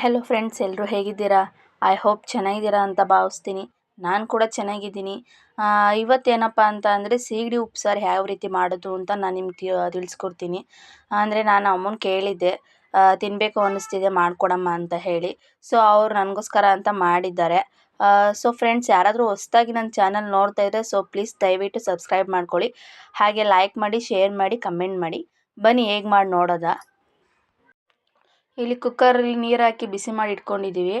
Hello friends ಎಲ್ಲರೂ ಹೇಗಿದ್ದೀರಾ? I hope ಚೆನ್ನಾಗಿದ್ದೀರಾ ಅಂತ ಭಾವಿಸ್ತೀನಿ. ನಾನು ಕೂಡ ಚೆನ್ನಾಗಿದ್ದೀನಿ. ಇವತ್ತೇನಪ್ಪ ಅಂತ ಅಂದರೆ ಸೀಗಡಿ ಉಪ್ಸಾರು ಯಾವ ರೀತಿ ಮಾಡೋದು ಅಂತ ನಾನು ನಿಮ್ಗೆ ತಿಳಿಸ್ಕೊಡ್ತೀನಿ. ಅಂದರೆ ನಾನು ಅಮ್ಮನ ಕೇಳಿದ್ದೆ. ತಿನ್ನಬೇಕು ಅನ್ನಿಸ್ತಿದೆ, ಮಾಡ್ಕೊಡಮ್ಮ ಅಂತ ಹೇಳಿ. ಸೊ ಅವ್ರು ನನಗೋಸ್ಕರ ಅಂತ ಮಾಡಿದ್ದಾರೆ. ಸೊ ಫ್ರೆಂಡ್ಸ್ ಯಾರಾದರೂ ಹೊಸ್ದಾಗಿ ನನ್ನ ಚಾನಲ್ ನೋಡ್ತಾ ಇದ್ದರೆ ಸೊ ಪ್ಲೀಸ್ ದಯವಿಟ್ಟು ಸಬ್ಸ್ಕ್ರೈಬ್ ಮಾಡ್ಕೊಳ್ಳಿ. ಹಾಗೆ ಲೈಕ್ ಮಾಡಿ ಶೇರ್ ಮಾಡಿ ಕಮೆಂಟ್ ಮಾಡಿ. ಬನ್ನಿ, ಹೇಗೆ ಮಾಡಿ, ನೋಡೋದಾ? ಇಲ್ಲಿ ಕುಕ್ಕರಲ್ಲಿ ನೀರು ಹಾಕಿ ಬಿಸಿ ಮಾಡಿ ಇಟ್ಕೊಂಡಿದ್ದೀವಿ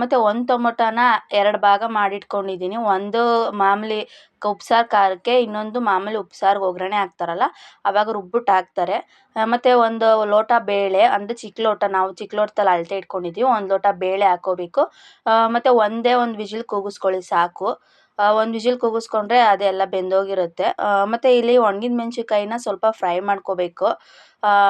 ಮತ್ತು ಒಂದು ಟೊಮೊಟೊನ ಎರಡು ಭಾಗ ಮಾಡಿ ಇಟ್ಕೊಂಡಿದ್ದೀನಿ ಒಂದು ಮಾಮೂಲಿ ಉಪ್ಸಾರು ಖಾರಕ್ಕೆ, ಇನ್ನೊಂದು ಮಾಮೂಲಿ ಉಪ್ಸಾರಿಗೆ ಒಗ್ಗರಣೆ ಹಾಕ್ತಾರಲ್ಲ, ಅವಾಗ ರುಬ್ಬಿಟ್ಟು ಹಾಕ್ತಾರೆ. ಮತ್ತು ಒಂದು ಲೋಟ ಬೇಳೆ ಅಂದರೆ ಚಿಕ್ಕ ಲೋಟ, ನಾವು ಚಿಕ್ಕ ಲೋಟದಲ್ಲಿ ಅಳತೆ ಇಟ್ಕೊಂಡಿದ್ದೀವಿ ಒಂದು ಲೋಟ ಬೇಳೆ ಹಾಕೋಬೇಕು. ಮತ್ತು ಒಂದೇ ಒಂದು ವಿಜಿಲ್ ಕೂಗಿಸ್ಕೊಳ್ಳಿ ಸಾಕು. ಒಂದು ವಿಜಿಲ್ ಕೂಗಿಸ್ಕೊಂಡ್ರೆ ಅದೆಲ್ಲ ಬೆಂದೋಗಿರುತ್ತೆ. ಮತ್ತು ಇಲ್ಲಿ ಒಣಗಿದ ಮೆಣ್ಸಿನ್ಕಾಯಿನ ಸ್ವಲ್ಪ ಫ್ರೈ ಮಾಡ್ಕೋಬೇಕು.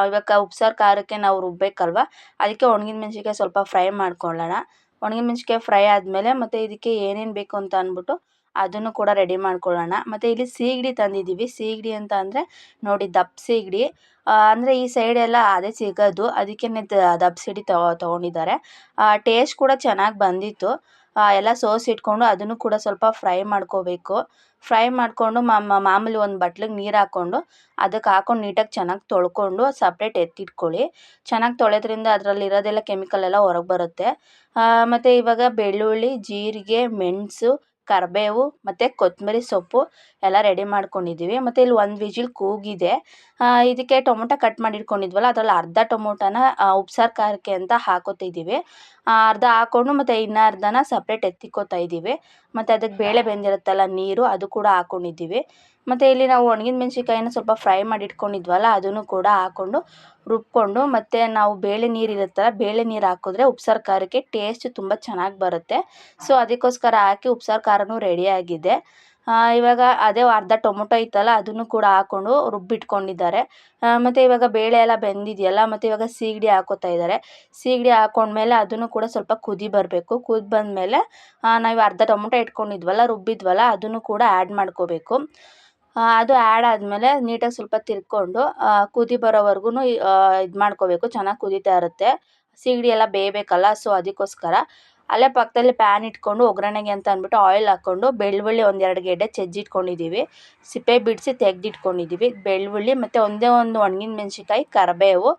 ಇವಾಗ ಉಪ್ಸಾರು ಖಾರಕ್ಕೆ ನಾವು ರುಬ್ಬಬೇಕಲ್ವಾ ಅದಕ್ಕೆ ಒಣಗಿದ ಮೆಣ್ಸಿನ್ಕಾಯಿ ಸ್ವಲ್ಪ ಫ್ರೈ ಮಾಡ್ಕೊಳ್ಳೋಣ. ಒಣಗಿದ ಮೆಣ್ಸಿನ್ಕಾಯಿ ಫ್ರೈ ಆದಮೇಲೆ ಮತ್ತು ಇದಕ್ಕೆ ಏನೇನು ಬೇಕು ಅಂತ ಅಂದ್ಬಿಟ್ಟು ಅದನ್ನು ಕೂಡ ರೆಡಿ ಮಾಡ್ಕೊಳ್ಳೋಣ. ಮತ್ತು ಇಲ್ಲಿ ಸೀಗಡಿ ತಂದಿದ್ದೀವಿ ಸೀಗಡಿ ಅಂತ ಅಂದರೆ ನೋಡಿ ದಪ್ಪ ಸೀಗಡಿ. ಅಂದರೆ ಈ ಸೈಡೆಲ್ಲ ಅದೇ ಸಿಗೋದು. ಅದಕ್ಕೆ ದಪ್ಪ ಸೀಗಡಿ ತೊಗೊಂಡಿದ್ದಾರೆ. ಟೇಸ್ಟ್ ಕೂಡ ಚೆನ್ನಾಗಿ ಬಂದಿತ್ತು. ಎಲ್ಲ ಸೋಸಿಟ್ಕೊಂಡು ಅದನ್ನು ಕೂಡ ಸ್ವಲ್ಪ ಫ್ರೈ ಮಾಡ್ಕೋಬೇಕು. ಫ್ರೈ ಮಾಡಿಕೊಂಡು ಮಾಮೂಲಿ ಒಂದು ಬಟ್ಲಿಗೆ ನೀರು ಹಾಕ್ಕೊಂಡು ಅದಕ್ಕೆ ಹಾಕ್ಕೊಂಡು ನೀಟಾಗಿ ಚೆನ್ನಾಗಿ ತೊಳ್ಕೊಂಡು ಸಪ್ರೇಟ್ ಎತ್ತಿಟ್ಕೊಳ್ಳಿ. ಚೆನ್ನಾಗಿ ತೊಳೆದ್ರಿಂದ ಅದರಲ್ಲಿರೋದೆಲ್ಲ ಕೆಮಿಕಲ್ ಎಲ್ಲ ಹೊರಗೆ ಬರುತ್ತೆ. ಮತ್ತು ಇವಾಗ ಬೆಳ್ಳುಳ್ಳಿ, ಜೀರಿಗೆ, ಮೆಣಸು, ಕರಿಬೇವು ಮತ್ತು ಕೊತ್ತಂಬರಿ ಸೊಪ್ಪು ಎಲ್ಲ ರೆಡಿ ಮಾಡ್ಕೊಂಡಿದ್ದೀವಿ ಮತ್ತು ಇಲ್ಲಿ ಒಂದು ವಿಜಿಲ್ ಕೂಗಿದೆ. ಇದಕ್ಕೆ ಟೊಮೊಟೊ ಕಟ್ ಮಾಡಿ ಇಟ್ಕೊಂಡಿದ್ವಲ್ಲ ಅದರಲ್ಲಿ ಅರ್ಧ ಟೊಮೊಟೊನ ಉಪ್ಸಾರು ಖಾರಕ್ಕೆ ಅಂತ ಹಾಕೋತಿದ್ದೀವಿ ಅರ್ಧ ಹಾಕ್ಕೊಂಡು ಮತ್ತು ಇನ್ನು ಅರ್ಧನ ಸಪ್ರೇಟ್ ಎತ್ತಿಕ್ಕೋತಾ ಇದ್ದೀವಿ. ಮತ್ತು ಅದಕ್ಕೆ ಬೇಳೆ ಬೆಂದಿರುತ್ತಲ್ಲ ನೀರು, ಅದು ಕೂಡ ಹಾಕ್ಕೊಂಡಿದ್ದೀವಿ ಮತ್ತು ಇಲ್ಲಿ ನಾವು ಒಣಗಿದ ಮೆಣ್ಸಿನ್ಕಾಯಿನ ಸ್ವಲ್ಪ ಫ್ರೈ ಮಾಡಿ ಇಟ್ಕೊಂಡಿದ್ವಲ್ಲ, ಅದನ್ನು ಕೂಡ ಹಾಕ್ಕೊಂಡು ರುಬ್ಕೊಂಡು ಮತ್ತು ನಾವು ಬೇಳೆ ನೀರು ಇರುತ್ತಲ್ಲ, ಬೇಳೆ ನೀರು ಹಾಕಿದ್ರೆ ಉಪ್ಸಾರು ಖಾರಕ್ಕೆ ಟೇಸ್ಟ್ ತುಂಬ ಚೆನ್ನಾಗಿ ಬರುತ್ತೆ. ಸೊ ಅದಕ್ಕೋಸ್ಕರ ಹಾಕಿ ಉಪ್ಸಾರು ಖಾರನೂ ರೆಡಿಯಾಗಿದೆ ಇವಾಗ ಅದೇ ಅರ್ಧ ಟೊಮೊಟೊ ಇತ್ತಲ್ಲ, ಅದನ್ನು ಕೂಡ ಹಾಕ್ಕೊಂಡು ರುಬ್ಬಿಟ್ಕೊಂಡಿದ್ದಾರೆ. ಮತ್ತು ಇವಾಗ ಬೇಳೆ ಎಲ್ಲ ಬೆಂದಿದೆಯಲ್ಲ, ಮತ್ತು ಇವಾಗ ಸೀಗಡಿ ಹಾಕೋತಾ ಇದ್ದಾರೆ. ಸೀಗಡಿ ಹಾಕ್ಕೊಂಡ್ಮೇಲೆ ಅದನ್ನು ಕೂಡ ಸ್ವಲ್ಪ ಕುದಿ ಬರಬೇಕು. ಕುದಿ ಬಂದಮೇಲೆ ನಾವು ಅರ್ಧ ಟೊಮೊಟೊ ಇಟ್ಕೊಂಡಿದ್ವಲ್ಲ, ರುಬ್ಬಿದ್ವಲ್ಲ, ಅದನ್ನು ಕೂಡ ಆ್ಯಡ್ ಮಾಡ್ಕೋಬೇಕು. ಅದು ಆ್ಯಡ್ ಆದಮೇಲೆ ನೀಟಾಗಿ ಸ್ವಲ್ಪ ತಿರ್ಕೊಂಡು ಕುದಿ ಬರೋವರೆಗೂ ಇದು ಮಾಡ್ಕೋಬೇಕು. ಚೆನ್ನಾಗಿ ಕುದೀತಾ ಇರುತ್ತೆ. ಸೀಗಡಿ ಎಲ್ಲ ಬೇಯಬೇಕಲ್ಲ, ಸೊ ಅದಕ್ಕೋಸ್ಕರ. ಅಲ್ಲೇ ಪಕ್ಕದಲ್ಲಿ ಪ್ಯಾನ್ ಇಟ್ಕೊಂಡು ಒಗ್ಗರಣೆಗೆ ಅಂತ ಅಂದ್ಬಿಟ್ಟು ಆಯಿಲ್ ಹಾಕ್ಕೊಂಡು ಬೆಳ್ಳುಳ್ಳಿ ಒಂದೆರಡು ಗೆಡ್ಡೆ ಜಜ್ಜಿಟ್ಕೊಂಡಿದ್ದೀವಿ ಸಿಪ್ಪೆ ಬಿಡಿಸಿ ತೆಗೆದಿಟ್ಕೊಂಡಿದ್ದೀವಿ ಬೆಳ್ಳುಳ್ಳಿ ಮತ್ತು ಒಂದೇ ಒಂದು ಒಣಗಿನ ಮೆಣಸಿನ್ಕಾಯಿ, ಕರಿಬೇವು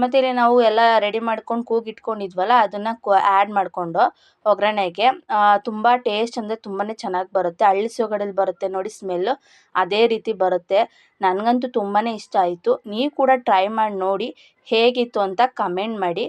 ಮತ್ತು ಇಲ್ಲಿ ನಾವು ಎಲ್ಲ ರೆಡಿ ಮಾಡ್ಕೊಂಡು ಕೂಗಿಟ್ಕೊಂಡಿದ್ವಲ್ಲ ಅದನ್ನು ಕು ಆ್ಯಡ್ ಮಾಡಿಕೊಂಡು ಒಗ್ಗರಣೆಗೆ ತುಂಬ ಟೇಸ್ಟ್ ಅಂದರೆ ತುಂಬಾ ಚೆನ್ನಾಗಿ ಬರುತ್ತೆ. ಹಳ್ಳಿ ಸೊಗಡಲ್ಲಿ ಬರುತ್ತೆ ನೋಡಿ ಸ್ಮೆಲ್ಲು ಅದೇ ರೀತಿ ಬರುತ್ತೆ. ನನಗಂತೂ ತುಂಬಾ ಇಷ್ಟ ಆಯಿತು. ನೀವು ಕೂಡ ಟ್ರೈ ಮಾಡಿ ನೋಡಿ ಹೇಗಿತ್ತು ಅಂತ ಕಮೆಂಟ್ ಮಾಡಿ.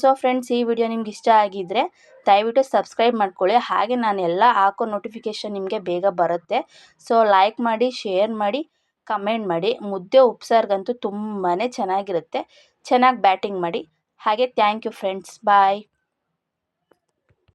ಸೊ ಫ್ರೆಂಡ್ಸ್ ಈ ವಿಡಿಯೋ ನಿಮ್ಗೆ ಇಷ್ಟ ಆಗಿದ್ದರೆ ದಯವಿಟ್ಟು ಸಬ್ಸ್ಕ್ರೈಬ್ ಮಾಡ್ಕೊಳ್ಳಿ. ಹಾಗೆ ನಾನು ಎಲ್ಲ ಹಾಕೋ ನೋಟಿಫಿಕೇಷನ್ ನಿಮಗೆ ಬೇಗ ಬರುತ್ತೆ. ಸೊ ಲೈಕ್ ಮಾಡಿ ಶೇರ್ ಮಾಡಿ ಕಮೆಂಟ್ ಮಾಡಿ. ಮುದ್ದೆ ಉಪ್ಸಾರ್ಗಂತೂ ತುಂಬಾ ಚೆನ್ನಾಗಿರುತ್ತೆ. ಚೆನ್ನಾಗಿ ಬ್ಯಾಟಿಂಗ್ ಮಾಡಿ. ಹಾಗೆ ಥ್ಯಾಂಕ್ ಯು ಫ್ರೆಂಡ್ಸ್ ಬಾಯ್